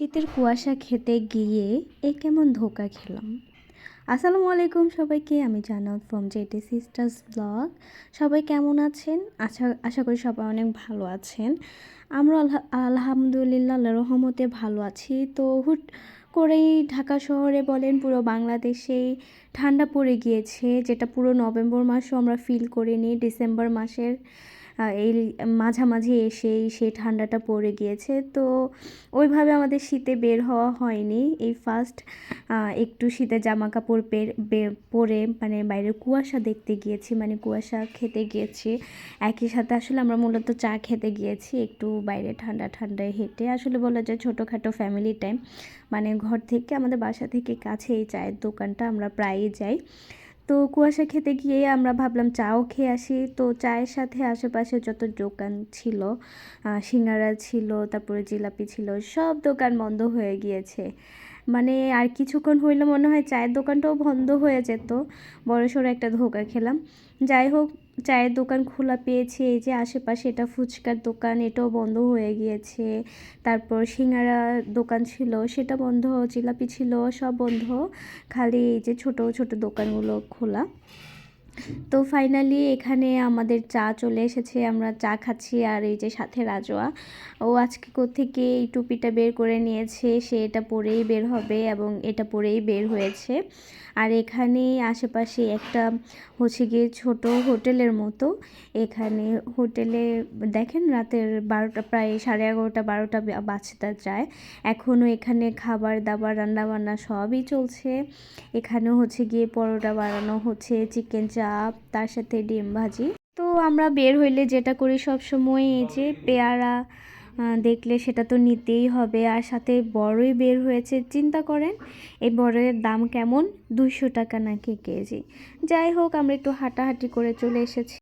শীতের কুয়াশা খেতে গিয়ে এ কেমন ধোকা খেলাম। আসসালামু আলাইকুম সবাইকে, আমি জানাত ফ্রম জেটি সিস্টার্স ব্লগ সবাই কেমন আছেন? আশা আশা করি সবাই অনেক ভালো আছেন। আমরা আলহা- আলহামদুলিল্লাহ রহমতে ভালো আছি। তো হুট করেই ঢাকা শহরে বলেন পুরো বাংলাদেশেই ঠান্ডা পড়ে গিয়েছে, যেটা পুরো নভেম্বর মাসও আমরা ফিল করিনি ডিসেম্বর মাসের এই মাঝামাঝি এসেই সেই ঠান্ডাটা পড়ে গিয়েছে। তো ওইভাবে আমাদের শীতে বের হওয়া হয়নি। এই ফার্স্ট একটু শীতে জামা কাপড় পরে মানে বাইরে কুয়াশা দেখতে গিয়েছি মানে কুয়াশা খেতে গিয়েছি। একই সাথে আসলে আমরা মূলত চা খেতে গিয়েছি, একটু বাইরে ঠান্ডা ঠান্ডায় হেঁটে। আসলে বলা যায় ছোটোখাটো ফ্যামিলি টাইম মানে ঘর থেকে আমাদের বাসা থেকে কাছে এই চায়ের দোকানটা, আমরা প্রায়ই যাই। তো কুয়াশা খেতে গিয়ে আমরা ভাবলাম চাও খেয়ে আসি। তো চায়ের সাথে আশেপাশে যত দোকান ছিল সিঙ্গারা ছিল, তারপরে জিলাপি ছিল, সব দোকান বন্ধ হয়ে গিয়েছে। মানে আর কিছুক্ষণ হইলে মনে হয় চায়ের দোকানটাও বন্ধ হয়ে যেত। বড়সড় একটা ধোকা খেলাম। যাই হোক চায়ের দোকান খোলা পেয়েছে, এই যে আশেপাশে এটা ফুচকার দোকান, এটাও বন্ধ হয়ে গিয়েছে। তারপর সিঙ্গারা দোকান ছিল, সেটা বন্ধ, জিলাপি ছিল, সব বন্ধ। খালি এই যে ছোট ছোট দোকানগুলো খোলা। তো ফাইনালি এখানে আমাদের চা চলে এসেছে, আমরা চা খাচ্ছি আর এই যে সাথে রাজোয়া। ও আজকে কোত্থেকে এই টুপিটা বের করে নিয়েছে, সে এটা পরেই বের হবে এবং এটা পরেই বের হয়েছে। আর এখানে আশেপাশে একটা হচ্ছে গিয়ে ছোট হোটেলের মতো। এখানে হোটেলে দেখেন রাতের বারোটা, প্রায় সাড়ে এগারোটা, বারোটা বা- বাজতে যায়। এখনও এখানে খাবার দাবার, রান্নাবান্না সবই চলছে। এখানেও হচ্ছে গিয়ে পরোটা বানানো হচ্ছে, চিকেন চাপ তার সাথে ডিম ভাজি। তো আমরা বের হইলে যেটা করি সব সময় এই যে পেয়ারা দেখলে সেটা তো নিতেই হবে। আর সাথে বড়ই বের হয়েছে, চিন্তা করেন, এই বড়ের দাম কেমন? দুইশো টাকা নাকি কেজি। যাই হোক, আমরা একটু হাঁটাহাঁটি করে চলে এসেছি।